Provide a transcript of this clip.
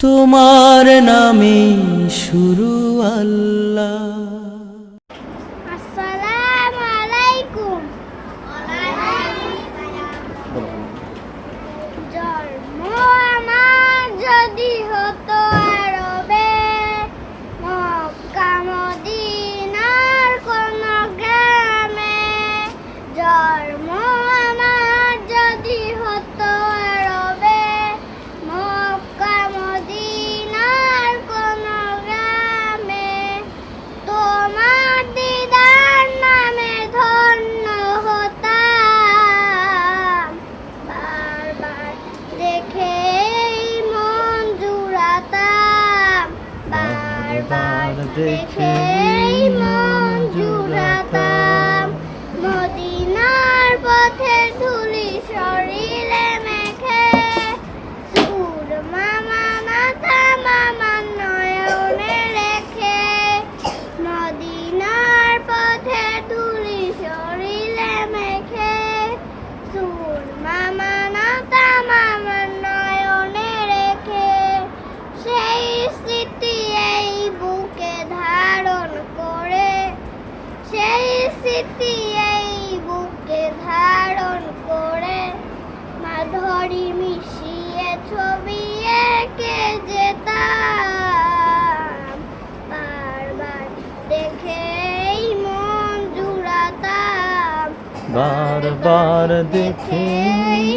তোমার নামে শুরু আল্লাহ। by a big pig. সেই স্মৃতি এই বুকে ধারণ করে। মাধুরী মিশিয়ে ছবি এঁকে যেতাম। বারবার দেখেই মন জুড়াতাম। বারবার দেখেই